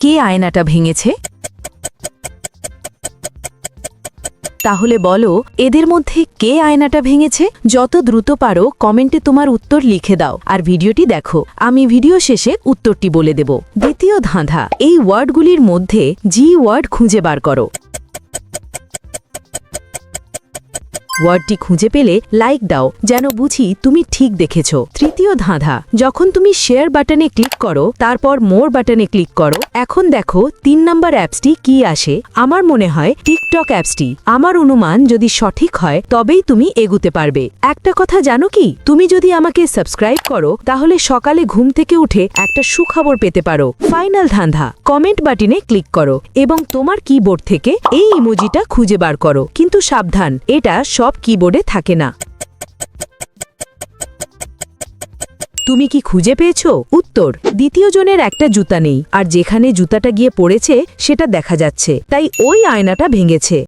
কে আয়নাটা ভেঙেছে? তাহলে বলো, এদের মধ্যে কে আয়নাটা ভেঙেছে? যত দ্রুত পারো, কমেন্টে তোমার উত্তর লিখে দাও, আর ভিডিওটি দেখো। আমি ভিডিও শেষে উত্তরটি বলে দেব। দ্বিতীয় ধাঁধা, এই ওয়ার্ডগুলির মধ্যে জি ওয়ার্ড খুঁজে বার করো। ওয়ার্ডটি খুঁজে পেলে লাইক দাও, যেন বুঝি তুমি ঠিক দেখেছ। তৃতীয় ধাঁধা, যখন তুমি শেয়ার বাটনে ক্লিক করো, তারপর মোর বাটনে ক্লিক করো, এখন দেখো তিন নম্বর অ্যাপসটি কি আসে। আমার মনে হয় টিকটক অ্যাপসটি আমার অনুমান যদি সঠিক হয়, তবেই তুমি এগুতে পারবে। একটা কথা জানো কি? তুমি যদি আমাকে সাবস্ক্রাইব করো, তাহলে সকালে ঘুম থেকে উঠে একটা সুখবর পেতে পারো। ফাইনাল ধাঁধা কমেন্ট বাটনে ক্লিক করো, এবং তোমার কিবোর্ড থেকে এই ইমোজিটা খুঁজে বার করো। কিন্তু সাবধান, এটা সব কিবোর্ডে থাকে না। তুমি কি খুঁজে পেয়েছ? উত্তর, দ্বিতীয় জনের একটা জুতা নেই, আর যেখানে জুতাটা গিয়ে পড়েছে, সেটা দেখা যাচ্ছে, তাই ওই আয়নাটা ভেঙেছে।